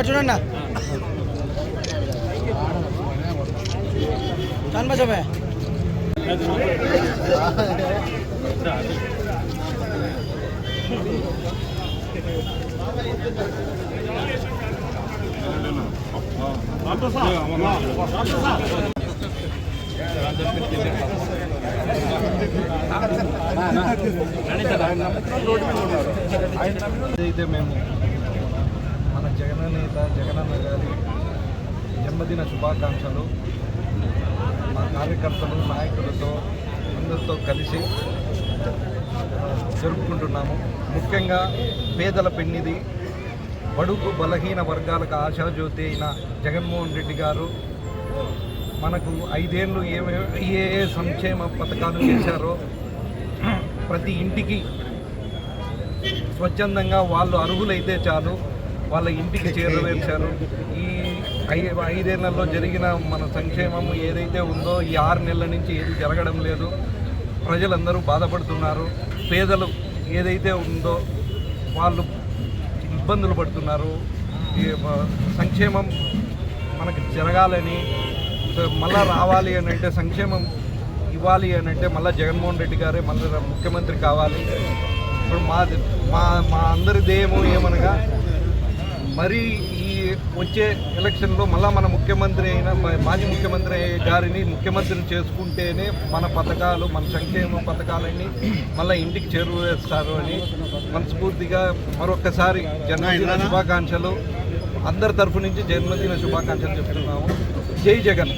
ఇక్కడ చూడండి. కాన్మా అయితే మేము జగననేత జగనన్న గారి జన్మదిన శుభాకాంక్షలు. మా కార్యకర్తలు నాయకులతో అందరితో కలిసి జరుపుకుంటున్నాము. ముఖ్యంగా పేదల పెన్నిది బడుగు బలహీన వర్గాలకు ఆశాజ్యోతి అయిన జగన్మోహన్ రెడ్డి గారు మనకు ఐదేళ్ళు ఏమే ఏ ఏ సంక్షేమ పథకాలు చేశారో ప్రతి ఇంటికి స్వచ్ఛందంగా వాళ్ళు అర్హులైతే చాలు. వాళ్ళ ఇంటికి చేరవేర్చారు ఈ ఐదేళ్ళలో జరిగిన మన సంక్షేమం ఏదైతే ఉందో ఈ ఆరు నెలల నుంచి ఏది జరగడం లేదు. ప్రజలందరూ బాధపడుతున్నారు. పేదలు ఏదైతే ఉందో వాళ్ళు ఇబ్బందులు పడుతున్నారు. సంక్షేమం మనకి జరగాలని మళ్ళా రావాలి అని అంటే సంక్షేమం ఇవ్వాలి అని అంటే మళ్ళీ జగన్మోహన్ రెడ్డి గారే మళ్ళీ ముఖ్యమంత్రి కావాలి. ఇప్పుడు మా మా మా అందరి ధ్యేయము ఏమనగా మరి ఈ వచ్చే ఎలక్షన్లో మళ్ళా మన ముఖ్యమంత్రి అయిన మాజీ ముఖ్యమంత్రి గారిని ముఖ్యమంత్రిని చేసుకుంటేనే మన పథకాలు మన సంక్షేమ పథకాలన్నీ మళ్ళీ ఇంటికి చేరువేస్తారు అని మనస్ఫూర్తిగా మరొక్కసారి జన్మదిన శుభాకాంక్షలు. అందరి తరఫు నుంచి జన్మదిన శుభాకాంక్షలు చెప్తున్నాము. జై జగన్.